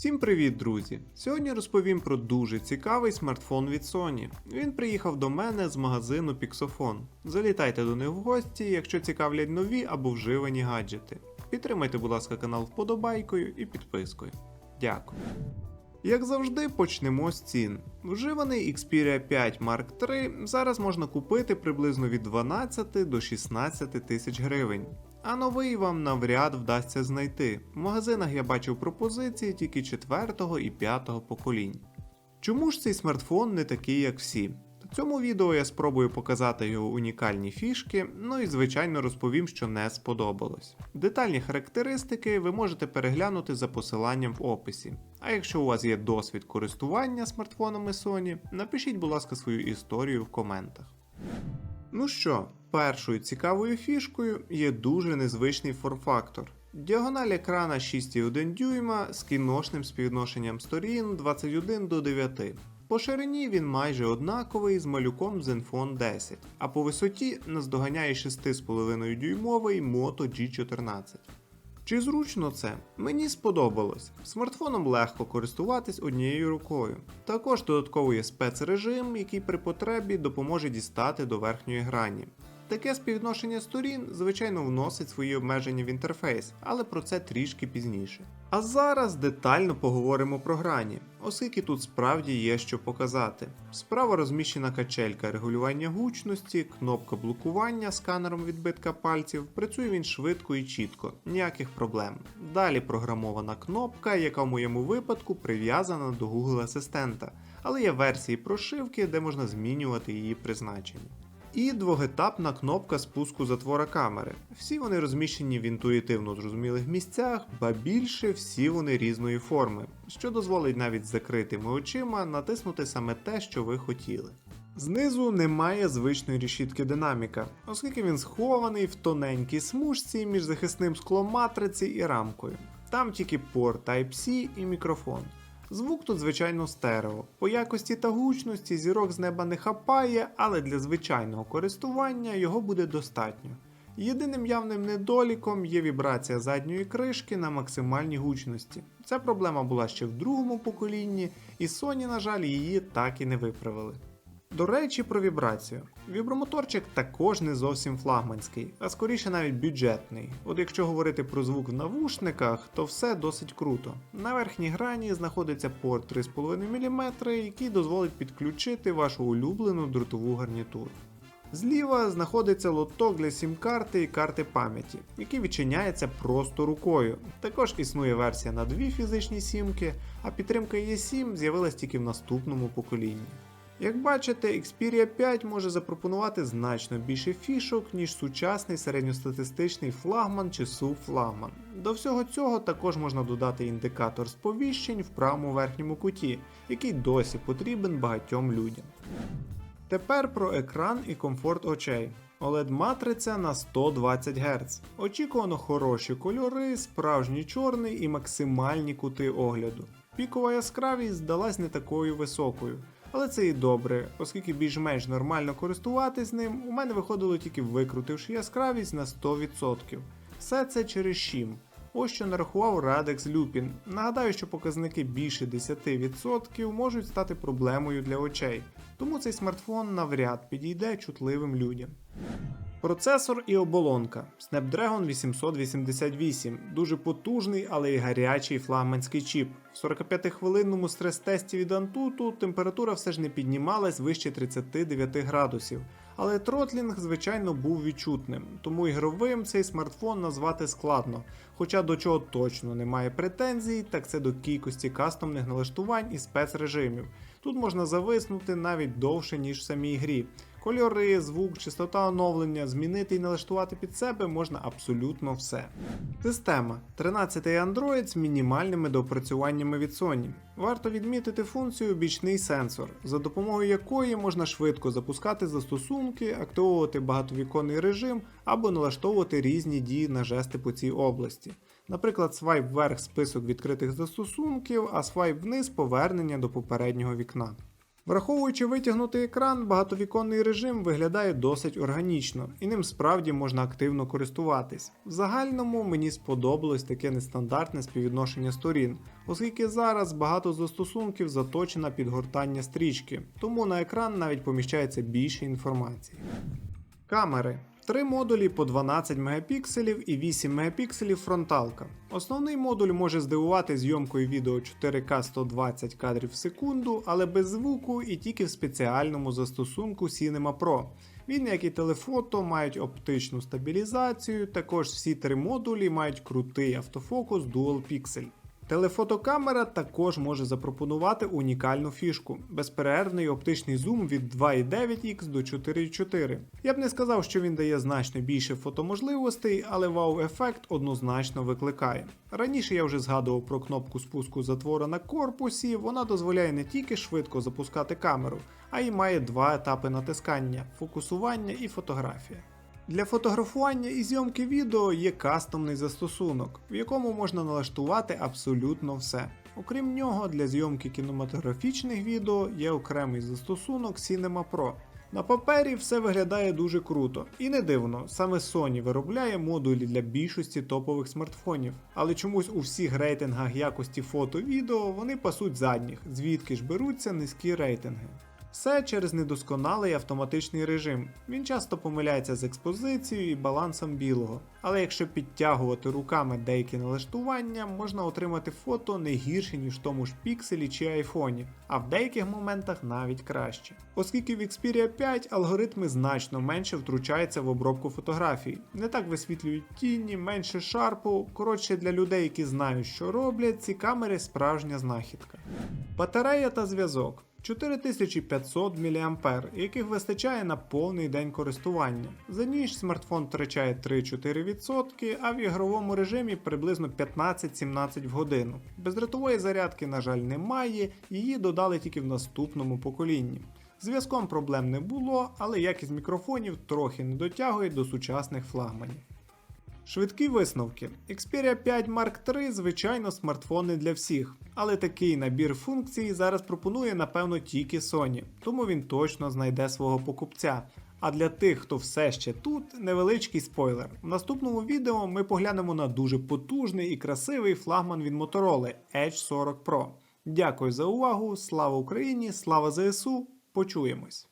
Всім привіт, друзі! Сьогодні розповім про дуже цікавий смартфон від Sony. Він приїхав до мене з магазину Pixofon. Залітайте до них в гості, якщо цікавлять нові або вживані гаджети. Підтримайте, будь ласка, канал вподобайкою і підпискою. Дякую. Як завжди, почнемо з цін. Вживаний Xperia 5 Mark III зараз можна купити приблизно від 12 до 16 тисяч гривень. А новий вам навряд вдасться знайти. В магазинах я бачив пропозиції тільки 4 і 5 поколінь. Чому ж цей смартфон не такий, як всі? В цьому відео я спробую показати його унікальні фішки, ну і звичайно розповім, що не сподобалось. Детальні характеристики ви можете переглянути за посиланням в описі. А якщо у вас є досвід користування смартфонами Sony, напишіть, будь ласка, свою історію в коментах. Ну що, першою цікавою фішкою є дуже незвичний форм-фактор. Діагональ екрана 6,1 дюйма з кіношним співвідношенням сторін 21 до 9. По ширині він майже однаковий з малюком Zenfone 10, а по висоті наздоганяє 6,5 дюймовий Moto G14. Чи зручно це? Мені сподобалось. Смартфоном легко користуватись однією рукою. Також додатково є спецрежим, який при потребі допоможе дістати до верхньої грані. Таке співвідношення сторін, звичайно, вносить свої обмеження в інтерфейс, але про це трішки пізніше. А зараз детально поговоримо про грані, оскільки тут справді є що показати. Справа розміщена качелька регулювання гучності, кнопка блокування сканером відбитка пальців. Працює він швидко і чітко, ніяких проблем. Далі програмована кнопка, яка в моєму випадку прив'язана до Google Асистента, але є версії прошивки, де можна змінювати її призначення. І двогетапна кнопка спуску затвора камери. Всі вони розміщені в інтуїтивно зрозумілих місцях, ба більше всі вони різної форми, що дозволить навіть з закритими очима натиснути саме те, що ви хотіли. Знизу немає звичної решітки динаміка, оскільки він схований в тоненькій смужці між захисним склом матриці і рамкою. Там тільки порт Type-C і мікрофон. Звук тут, звичайно, стерео. По якості та гучності зірок з неба не хапає, але для звичайного користування його буде достатньо. Єдиним явним недоліком є вібрація задньої кришки на максимальній гучності. Ця проблема була ще в другому поколінні, і Sony, на жаль, її так і не виправили. До речі, про вібрацію. Вібромоторчик також не зовсім флагманський, а скоріше навіть бюджетний. От якщо говорити про звук в навушниках, то все досить круто. На верхній грані знаходиться порт 3,5 мм, який дозволить підключити вашу улюблену дротову гарнітуру. Зліва знаходиться лоток для сім-карти і карти пам'яті, який відчиняється просто рукою. Також існує версія на дві фізичні сімки, а підтримка eSIM з'явилась тільки в наступному поколінні. Як бачите, Xperia 5 може запропонувати значно більше фішок, ніж сучасний середньостатистичний флагман чи сув-флагман. До всього цього також можна додати індикатор сповіщень в правому верхньому куті, який досі потрібен багатьом людям. Тепер про екран і комфорт очей. OLED-матриця на 120 Гц. Очікувано хороші кольори, справжній чорний і максимальні кути огляду. Пікова яскравість здалась не такою високою. Але це і добре, оскільки більш-менш нормально користуватись ним, у мене виходило тільки викрутивши яскравість на 100%. Все це через щім. Ось що нарахував Радекс Люпін. Нагадаю, що показники більше 10% можуть стати проблемою для очей, тому цей смартфон навряд підійде чутливим людям. Процесор і оболонка Snapdragon 888, дуже потужний, але й гарячий флагманський чіп. В 45-хвилинному стрес-тесті від Antutu температура все ж не піднімалась вище 39 градусів. Але тротлінг, звичайно, був відчутним, тому ігровим цей смартфон назвати складно. Хоча до чого точно немає претензій, так це до кількості кастомних налаштувань і спецрежимів. Тут можна зависнути навіть довше, ніж в самій грі. Кольори, звук, частота оновлення, змінити і налаштувати під себе можна абсолютно все. Система 13 Android з мінімальними доопрацюваннями від Sony. Варто відмітити функцію бічний сенсор, за допомогою якої можна швидко запускати застосунки, активовувати багатовіконний режим або налаштовувати різні дії на жести по цій області. Наприклад, свайп вверх список відкритих застосунків, а свайп вниз повернення до попереднього вікна. Враховуючи витягнутий екран, багатовіконний режим виглядає досить органічно, і ним справді можна активно користуватись. В загальному мені сподобалось таке нестандартне співвідношення сторін, оскільки зараз багато застосунків заточено під гортання стрічки, тому на екран навіть поміщається більше інформації. Камери. Три модулі по 12 мегапікселів і 8 мегапікселів фронталка. Основний модуль може здивувати зйомкою відео 4К 120 кадрів в секунду, але без звуку і тільки в спеціальному застосунку Cinema Pro. Він, як і телефото, мають оптичну стабілізацію, також всі три модулі мають крутий автофокус Dual Pixel. Телефотокамера також може запропонувати унікальну фішку безперервний оптичний зум від 2,9х до 4,4. Я б не сказав, що він дає значно більше фотоможливостей, але вау-ефект однозначно викликає. Раніше я вже згадував про кнопку спуску затвора на корпусі, вона дозволяє не тільки швидко запускати камеру, а й має два етапи натискання фокусування і фотографія. Для фотографування і зйомки відео є кастомний застосунок, в якому можна налаштувати абсолютно все. Окрім нього, для зйомки кінематографічних відео є окремий застосунок Cinema Pro. На папері все виглядає дуже круто, і не дивно, саме Sony виробляє модулі для більшості топових смартфонів, але чомусь у всіх рейтингах якості фото-відео вони пасуть задніх, звідки ж беруться низькі рейтинги. Все через недосконалий автоматичний режим. Він часто помиляється з експозицією і балансом білого. Але якщо підтягувати руками деякі налаштування, можна отримати фото не гірше, ніж в тому ж пікселі чи айфоні, а в деяких моментах навіть краще. Оскільки в Xperia 5 алгоритми значно менше втручаються в обробку фотографій, не так висвітлюють тіні, менше шарпу. Коротше, для людей, які знають, що роблять, ці камери справжня знахідка. Батарея та зв'язок. 4500 мА, яких вистачає на повний день користування. За ніч смартфон втрачає 3-4%, а в ігровому режимі приблизно 15-17 в годину. Бездротової зарядки, на жаль, немає, її додали тільки в наступному поколінні. Зв'язком проблем не було, але якість мікрофонів трохи не дотягує до сучасних флагманів. Швидкі висновки. Xperia 5 Mark III, звичайно, смартфон не для всіх, але такий набір функцій зараз пропонує, напевно, тільки Sony, тому він точно знайде свого покупця. А для тих, хто все ще тут, невеличкий спойлер. В наступному відео ми поглянемо на дуже потужний і красивий флагман від Motorola Edge 40 Pro. Дякую за увагу! Слава Україні! Слава ЗСУ! Почуємось!